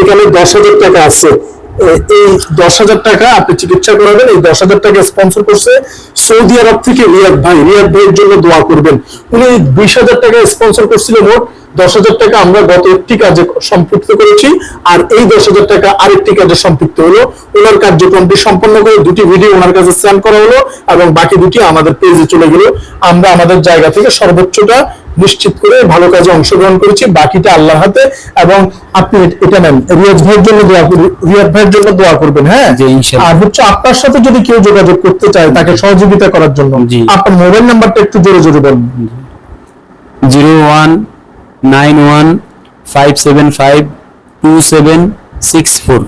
এখানে দশ হাজার টাকা আছে। এই দশ হাজার টাকা আপনি চিকিৎসা করাবেন, এই দশ হাজার টাকা স্পন্সর করছে সৌদি আরব থেকে রিয়াদ ভাই। রিয়াদ ভাইয়ের জন্য দোয়া করবেন। উনি বিশ হাজার টাকা স্পন্সর করছিল মোট দশ হাজার টাকা আমরা গত একটি কাজে সম্পৃক্ত করেছি আর এই দশ হাজার টাকা আরেকটি কাজে সম্পৃক্ত হলো। ওনার কার্যক্রমটি সম্পন্ন করে দুটি ভিডিও ওনার কাছে সেন্ড করা হলো এবং বাকি দুটি আমাদের পেজে চলে গেল। আমরা আমাদের জায়গা থেকে সর্বোচ্চটা নিশ্চিত করে ভালো কাজে অংশগ্রহণ করেছি বাকিটা আল্লাহর হাতে। এবং আপনি এটা নেন। রিয়াজ ভাইয়ের জন্য দোয়া করবেন রিয়াজ ভাইয়ের জন্য দোয়া করবেন হ্যাঁ। আর হচ্ছে আপনার সাথে যদি কেউ যোগাযোগ করতে চায় তাকে সহযোগিতা করার জন্য। আপনার মোবাইল নাম্বারটা একটু জোরে জোরে বলুন। Zero one nine one five seven five two seven six four.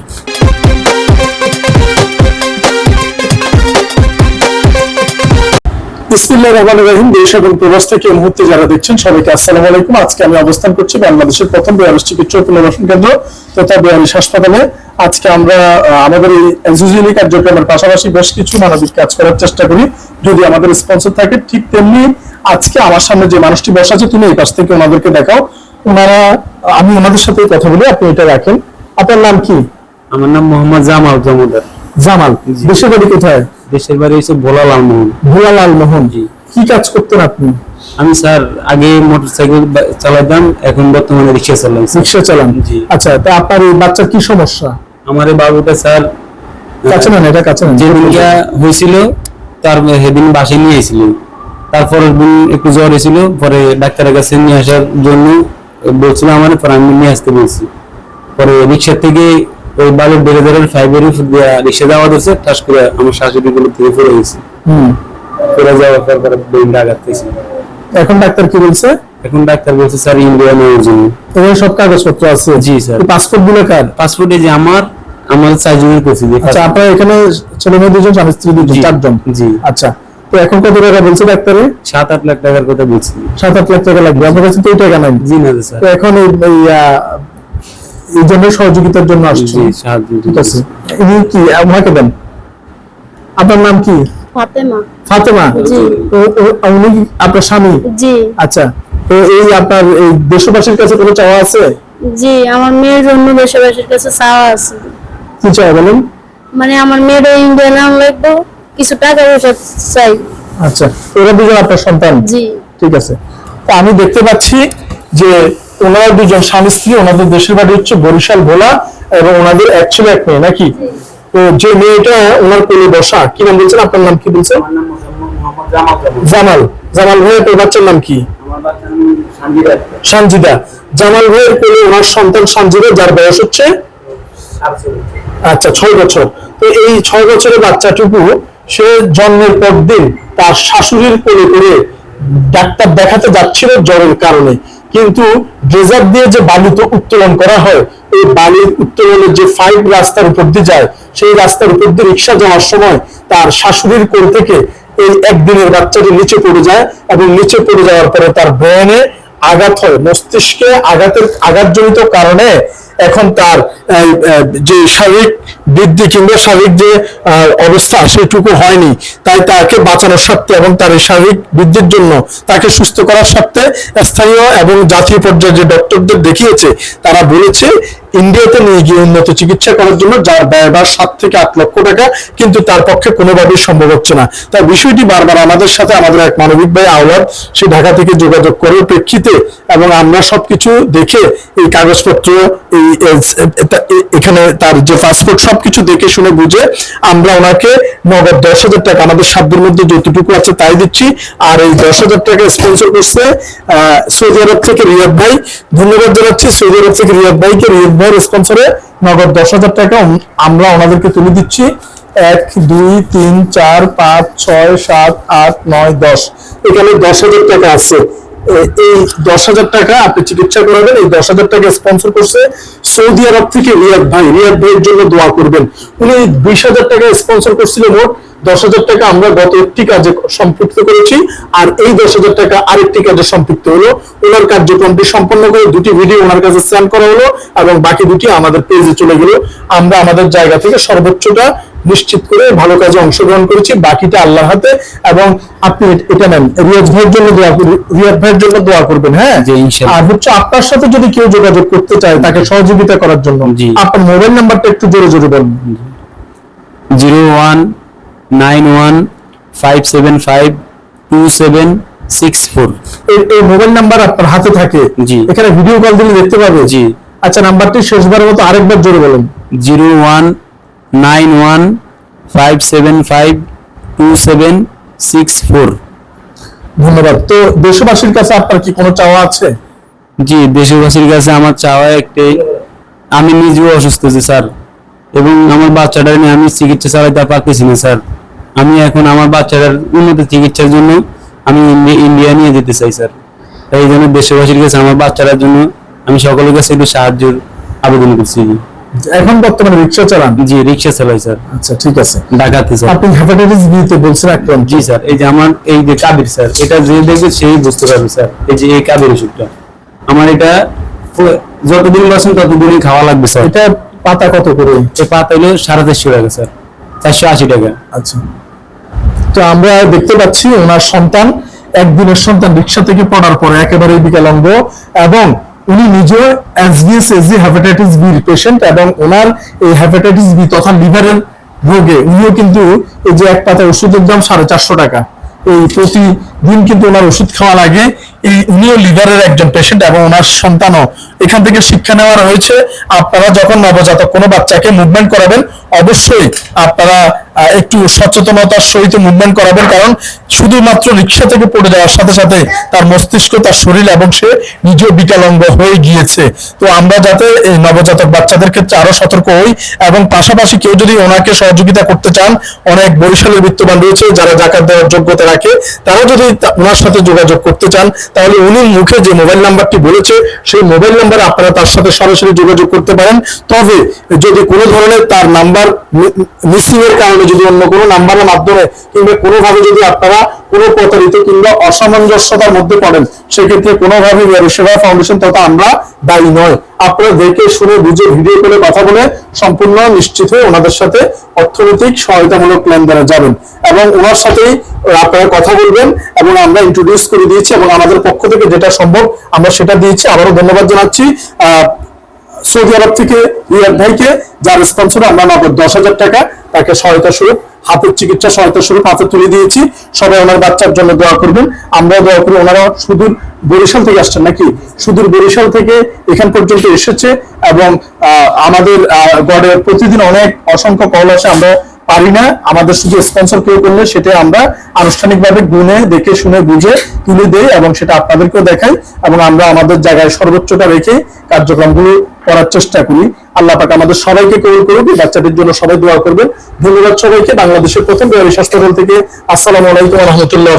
মুহূর্তে সবাইকে আলাইকুম। আজকে আমি অবস্থান বাংলাদেশের প্রথম কেন্দ্র, তথা আজকে আমরা আমাদের এই কার্যক্রমের পাশাপাশি বেশ কিছু মানবিক কাজ করার চেষ্টা করি। যদি আমাদের স্পন্সর থাকে, ঠিক তেমনি আজকে আমার সামনে যে মানুষটি বসা আছে, তুমি এই পাশ থেকে ওনাদেরকে দেখাও। ওনারা, আমি ওনাদের সাথে কথা বলি, আপনি এটা রাখেন। আপনার নাম কি? আমার নাম মোহাম্মদ জামাল জমাদার। জামাল দেশের বাড়ি কোথায়? দেশের বাড়ি হচ্ছে ভোলা লালমোহন। ভোলালাল মোহন জি। কি কাজ করতেন আপনি? আমি স্যার আগে মোটরসাইকেল চালাতাম এখন বর্তমানে রিক্সা চালাই রিক্সা চালান? জি। আচ্ছা তা আপনার এই বাচ্চার কি সমস্যা? আমার এই বাবুটা স্যার কাছে না এটা কাছে না যেদিনটা হয়েছিল তার সেদিন বাসে নিয়ে এসেছিল তারপরের দিন একটু জ্বর এসেছিল পরে ডাক্তারের কাছে নিয়ে আসার জন্য বলছিল আমার পরে আমি নিয়ে আসতে বলছি। পরে রিক্সা থেকে ওই বালুর ফাইভের উপর দিয়ে রিক্সা যাওয়া ধরছে ঠাস করে আমার শাশুড়ি গুলো থেকে পড়ে গেছে। পড়ে যাওয়ার পর পরে ব্রেনটা আঘাত পেয়েছে। এখন ডাক্তার কি বলছে? এখন ডাক্তার বলছে স্যার ইন্ডিয়া নেওয়ার জন্য। এখানে সব কাগজপত্র আছে? জি, স্যার। পাসপোর্টগুলো কার? পাসপোর্টে যে আমার আমার চারজনের করছি যে আচ্ছা আপনার এখানে ছেলে মেয়ে দুজন স্বামী স্ত্রী দুজন জি, চারজন? জি। আচ্ছা তো এখন কত টাকা বলছে ডাক্তারে? সাত আট লাখ টাকার কথা বলছি। সাত আট লাখ টাকা লাগবে। আপনার কাছে তো এই টাকা নাই। জি না স্যার। তো এখন এই এই, জন্য সহযোগিতার জন্য আসছে। জি সাহায্য ঠিক আছে। ইনি কি? আমাকে দেন। আপনার নাম কি? ফাতেমা। ফাতেমা? ও- ও- উনি কি আপনার স্বামী? জি। আচ্ছা। তো এই আপনার এই দেশবাসীর কাছে কোনো চাওয়া আছে? জি আমার মেয়ের জন্য দেশবাসীর কাছে চাওয়া আছে। কি চাই বলেন? মানে আমার মেয়ের ইন্ডিয়া নাম লাগবে কিছু টাকা পয়সা চাই। আচ্ছা। এরা দুজন আপনার সন্তান? জি। ঠিক আছে। তো আমি দেখতে পাচ্ছি যে ওনারা দুজন স্বামী স্ত্রী ওনাদের দেশের বাড়ি হচ্ছে বরিশাল ভোলা এবং ওনাদের এক ছেলে এক মেয়ে নাকি? তো যে মেয়েটা ওনার কোলে বসা কি নাম বলছেন? আপনার নাম কি বলছেন? জামাল জামাল। ভাইয়ের তোর বাচ্চার নাম কি? সঞ্জিদা জামাল ভাইয়ের কোলে ওনার সন্তান সঞ্জিদা যার বয়স হচ্ছে? আচ্ছা ছয় বছর। তো এই ছয় বছরের বাচ্চাটুকু সে জন্মের পর দিন তার শাশুড়ির কোলে করে ডাক্তার দেখাতে যাচ্ছিল জ্বরের কারণে। কিন্তু ড্রেজার দিয়ে যে বালিতে উত্তোলন করা হয় এই বালির উত্তোলনের যে ফাইভ রাস্তার উপর দিয়ে যায়, সেই রাস্তার উপর দিয়ে রিক্সা যাওয়ার সময় তার শাশুড়ির কোল থেকে এই একদিনের বাচ্চাটি নিচে পড়ে যায় এবং নিচে পড়ে যাওয়ার পরে তার ব্রেনে আঘাত হয়। মস্তিষ্কে আঘাতের আঘাতজনিত কারণে এখন তার যে শারীরিক বৃদ্ধি কিংবা শারীরিক যে অবস্থা সেটুকু হয়নি, তাই তাকে বাঁচানোর স্বার্থে এবং তার এই শারীরিক বৃদ্ধির জন্য তাকে সুস্থ করার স্বার্থে স্থানীয় এবং জাতীয় পর্যায়ে যে ডক্টরদের দেখিয়েছে, তারা বলেছে ইন্ডিয়াতে নিয়ে গিয়ে উন্নত চিকিৎসা করার জন্য যার ব্যয়ভার সাত থেকে আট লক্ষ টাকা, কিন্তু তার পক্ষে কোনোভাবেই সম্ভব হচ্ছে না। তাই বিষয়টি বারবার আমাদের সাথে আমাদের এক মানবিক ভাই আওলাদ, সে ঢাকা থেকে যোগাযোগ করার প্রেক্ষিতে, এবং আমরা সবকিছু দেখে এই কাগজপত্র, এই এখানে তার যে পাসপোর্ট সবকিছু দেখে শুনে বুঝে আমরা ওনাকে নগদ দশ হাজার টাকা, আমাদের সাধ্যের মধ্যে যতটুকু আছে তাই দিচ্ছি। আর এই দশ হাজার টাকা স্পন্সর করছে সৌদি আরব থেকে রিয়াদ ভাই। ধন্যবাদ জানাচ্ছি সৌদি আরব থেকে রিয়াদ ভাইকে। রিয়াদ ভাইয়ের স্পন্সরে নগদ দশ হাজার টাকা আমরা ওনাদেরকে তুলে দিচ্ছি। এক, দুই, তিন, চার, পাঁচ, ছয়, সাত, আট, নয়, দশ। এখানে দশ হাজার টাকা আছে। এই দশ হাজার টাকা আপনি চিকিৎসা করাবেন, এই দশ হাজার টাকা স্পন্সর করছে সৌদি আরব থেকে রিয়াদ ভাই। রিয়াদ ভাইয়ের জন্য দোয়া করবেন। উনি বিশ হাজার টাকা স্পন্সর করছিল মোট দশ হাজার টাকা আমরা গত একটি কাজে সম্পৃক্ত করেছি আর এই দশ হাজার টাকা আরেকটি কাজে সম্পৃক্ত হলো। ওনার কার্যক্রমটি সম্পন্ন করে দুটি ভিডিও ওনার কাছে সেন্ড করা হলো এবং বাকি দুটি আমাদের পেজে চলে গেল। আমরা আমাদের জায়গা থেকে সর্বোচ্চটা নিশ্চিত করে ভালো কাজে অংশগ্রহণ করেছি বাকিটা আল্লাহর হাতে। এবং আপনি এটা নেন রিয়াজ ভাইয়ের জন্য দোয়া করবেন রিয়াজ ভাইয়ের জন্য দোয়া করবেন হ্যাঁ। আর হচ্ছে আপনার সাথে যদি কেউ যোগাযোগ করতে চায় তাকে সহযোগিতা করার জন্য আপনার মোবাইল নাম্বারটা একটু জোরে জোরে বলুন। Zero one nine one five seven five two seven six four. এই মোবাইল নাম্বার আপনার হাতে থাকে। জি। এখানে ভিডিও কল দিলে দেখতে পাবে। জি। আচ্ছা নাম্বারটি শেষবারের মতো আরেকবার জোরে বলুন। Zero one nine one five seven five two seven six four. ধন্যবাদ। তো দেশবাসীর কাছে আপনার কি কোনো চাওয়া আছে? জি দেশবাসীর কাছে আমার চাওয়া একটাই আমি নিজেও অসুস্থ আছি স্যার। এবং আমার বাচ্চাটার নিয়ে আমি চিকিৎসা চালাতে পারতেছি না স্যার। আমি এখন আমার বাচ্চাটার উন্নত চিকিৎসার জন্য আমি ইন্ডিয়া নিয়ে যেতে চাই স্যার। তাই এই জন্য দেশবাসীর কাছে আমার বাচ্চাটার জন্য আমি সকলের কাছে একটু সাহায্যের আবেদন করছি। এখন বর্তমানে রিক্সা চালান? জি রিক্সা চালাই স্যার। আচ্ছা ঠিক আছে। ঢাকাতে স্যার। আপনি হেপাটাইটিস বি তে বলছেন আক্রান্ত? জি স্যার। এই যে আমার এই যে কাবির স্যার এটা যে দেখবে সেই বুঝতে পারবে স্যার। এই যে এই কাবির ওষুধটা। আমার এটা যতদিন বাসেন ততদিনই খাওয়া লাগবে স্যার। এটা পাতা কত করে? এই পাতা হলো সাড়ে চারশো টাকা স্যার। চারশো আশি টাকা। আচ্ছা। তো আমরা দেখতে পাচ্ছি ওনার সন্তান একদিনের সন্তান রিক্সা থেকে পড়ার পরে একেবারে বিকলাঙ্গ এবং উনি নিজেও এসবিএস এসজি হেপাটাইটিস বির পেশেন্ট এবং ওনার এই হেপাটাইটিস বি তথা লিভারের রোগে উনিও কিন্তু এই যে এক পাতা ওষুধের দাম সাড়ে চারশো টাকা। এই প্রতিদিন কিন্তু ওনার ওষুধ খাওয়া লাগে এই উনিও লিভারের একজন পেশেন্ট এবং ওনার সন্তানও এখান থেকে শিক্ষা নেওয়া হয়েছে। আপনারা যখন নবজাতক কোনো বাচ্চাকে মুভমেন্ট করাবেন, অবশ্যই আপনারা একটু সচেতনতার সহিত মুভমেন্ট করাবেন, কারণ শুধুমাত্র রিক্সা থেকে পড়ে যাওয়ার সাথে সাথে তার মস্তিষ্ক, তার শরীর এবং সে নিজেও বিকলাঙ্গ হয়ে গিয়েছে। তো আমরা যাতে এই নবজাতক বাচ্চাদের ক্ষেত্রে আরও সতর্ক হই, এবং পাশাপাশি কেউ যদি ওনাকে সহযোগিতা করতে চান, অনেক বরিশালের বিত্তবান রয়েছে, যারা জাকাত দেওয়ার যোগ্যতা রাখে, তারা যদি ওনার সাথে যোগাযোগ করতে চান, তাহলে উনি মুখে যে মোবাইল নাম্বারটি বলেছে, সেই মোবাইল নাম্বারে আপনারা তার সাথে সরাসরি যোগাযোগ করতে পারেন। তবে যদি কোনো ধরনের তার নাম্বার মিসিং এর কারণে যদি অন্য কোনো নাম্বারের মাধ্যমে কিংবা কোনোভাবে যদি আপনারা কোনো প্রতারিত কিংবা অসামঞ্জস্যতার মধ্যে পড়েন, সেক্ষেত্রে কোনোভাবে সেবা ফাউন্ডেশন তথা আমরা দায়ী নয়। আপনারা দেখে শুনে বুঝে ভিডিও করে কথা বলে সম্পূর্ণ নিশ্চিত হয়ে ওনাদের সাথে অর্থনৈতিক সহায়তামূলক দ্বারা যাবেন এবং ওনার সাথেই আপনারা কথা বলবেন এবং আমরা ইন্ট্রোডিউস করে দিয়েছি এবং আমাদের পক্ষ থেকে যেটা সম্ভব আমরা সেটা দিয়েছি। আবারও ধন্যবাদ জানাচ্ছি। সৌদি আরব থেকে রিয়াদ ভাইকে, যার স্পন্সর আমরা নগদ দশ হাজার টাকা, তাকে সহায়তা স্বরূপ, হাতের চিকিৎসা সহায়তা স্বরূপ হাতে তুলে দিয়েছি। সবাই ওনার বাচ্চার জন্য দোয়া করবেন। আমরাও দোয়া করি, ওনারা সুদূর বরিশাল থেকে আসছেন নাকি? সুদূর বরিশাল থেকে এখান পর্যন্ত এসেছে এবং আমাদের গড়ে প্রতিদিন অনেক অসংখ্য কল আসে। আমরা পারি না। আমাদের শুধু স্পন্সর কেউ করলে সেটা আমরা আনুষ্ঠানিকভাবে গুনে দেখে শুনে বুঝে তুলে দেই এবং সেটা আপনাদেরকেও দেখাই এবং আমরা আমাদের জায়গায় সর্বোচ্চটা রেখে কার্যক্রমগুলো করার চেষ্টা করি। আল্লাহ পাক আমাদের সবাইকে কবুল করুক বাচ্চাদের জন্য সবাই দোয়া করবেন। ধন্যবাদ সবাইকে। বাংলাদেশের প্রথম স্বাস্থ্য থেকে আসসালামু আলাইকুম রহমতুল্লাহ